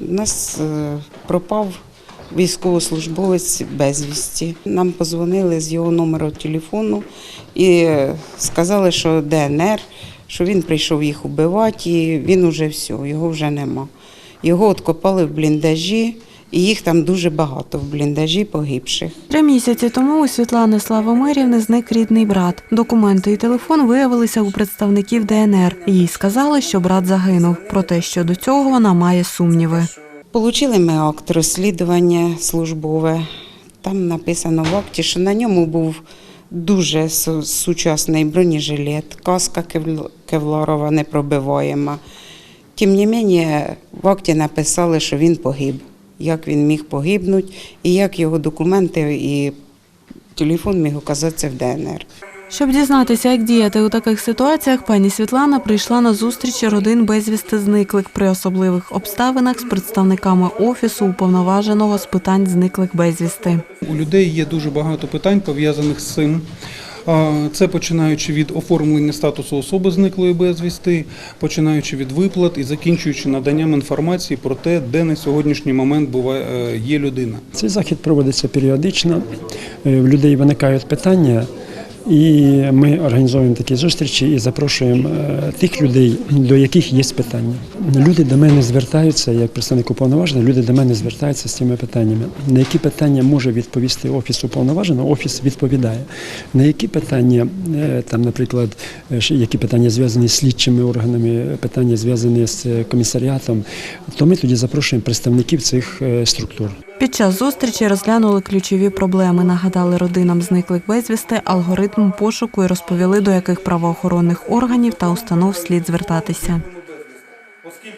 У нас е, пропав військовослужбовець безвісті. Нам позвонили з його номеру телефону і сказали, що ДНР, що він прийшов їх убивати, і він уже все, його вже нема. Його откопали в бліндажі, і їх там дуже багато в бліндажі погибших. Три місяці тому у Світлани Славомирівни зник рідний брат. Документи і телефон виявилися у представників ДНР. Їй сказали, що брат загинув. Проте щодо цього вона має сумніви. Получили ми акт розслідування службове. Там написано в акті, що на ньому був дуже сучасний бронежилет, каска кевл- кевларова непробиваєма. Тим не менше, в акті написали, що він погиб. Як він міг погибнути, і як його документи і телефон міг оказатися в ДНР. Щоб дізнатися, як діяти у таких ситуаціях, пані Світлана прийшла на зустріч родин безвісти зниклих при особливих обставинах з представниками офісу уповноваженого з питань зниклих безвісти. У людей є дуже багато питань пов'язаних з цим. Це починаючи від оформлення статусу особи зниклої безвісти, починаючи від виплат і закінчуючи наданням інформації про те, де на сьогоднішній момент буває е, є людина. Цей захід проводиться періодично. Е, В людей виникають питання, і ми організовуємо такі зустрічі і запрошуємо е, тих людей, до яких є питання. Люди до мене звертаються, як представник уповноваженого, люди до мене звертаються з цими питаннями. На які питання може відповісти офіс уповноваженого, офіс відповідає. На які питання, е, там, наприклад, е, які питання зв'язані з слідчими органами, питання зв'язані з комісаріатом, то ми тоді запрошуємо представників цих структур. Під час зустрічі розглянули ключові проблеми, нагадали родинам зниклих безвісти алгоритм пошуку і розповіли, до яких правоохоронних органів та установ слід звертатися.